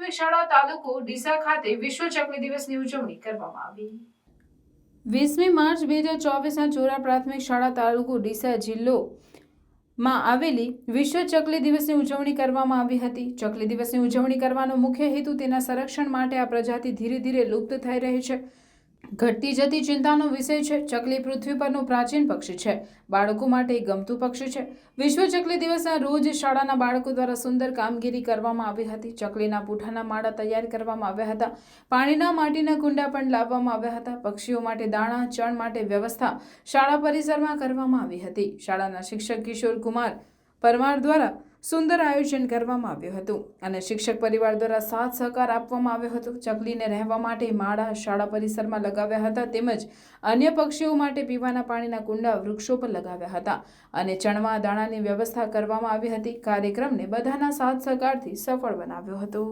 પ્રાથમિક શાળા તાલુકો ડીસા ખાતે વિશ્વ ચકલી દિવસની ઉજવણી કરવામાં આવી. વીસમી માર્ચ બે હજાર ચોવીસના ચોરા પ્રાથમિક શાળા તાલુકો ડીસા જિલ્લો માં આવેલી વિશ્વ ચકલી દિવસની ઉજવણી કરવામાં આવી હતી. ચકલી દિવસની ઉજવણી કરવાનો મુખ્ય હેતુ તેના સંરક્ષણ માટે આ પ્રજાતિ ધીરે ધીરે લુપ્ત થઈ રહી છે. ઘટતી જતી ચિંતાનો વિષય છે. ચકલી પૃથ્વી પરનું પ્રાચીન પક્ષી છે. બાળકો માટે એક ગમતું પક્ષી છે. વિશ્વ ચકલી દિવસના રોજ શાળાના બાળકો દ્વારા સુંદર કામગીરી કરવામાં આવી હતી. ચકલીના પૂઠાના માળા તૈયાર કરવામાં આવ્યા હતા. પાણીના માટીના કુંડા પણ લાવવામાં આવ્યા હતા. પક્ષીઓ માટે દાણા, ચણ માટે વ્યવસ્થા શાળા પરિસરમાં કરવામાં આવી હતી. શાળાના શિક્ષક કિશોર કુમાર પરમાર દ્વારા સુંદર આયોજન કરવામાં આવ્યું હતું અને શિક્ષક પરિવાર દ્વારા સાથ સહકાર આપવામાં આવ્યો હતો. ચકલીને રહેવા માટે માળા, શાળા પરિસરમાં લગાવ્યા હતા તેમજ અન્ય પક્ષીઓ માટે પીવાના પાણીના કુંડા, વૃક્ષો પર લગાવ્યા હતા અને ચણવા દાણાની વ્યવસ્થા કરવામાં આવી હતી. કાર્યક્રમને બધાના સાથ સહકારથી સફળ બનાવ્યો હતો.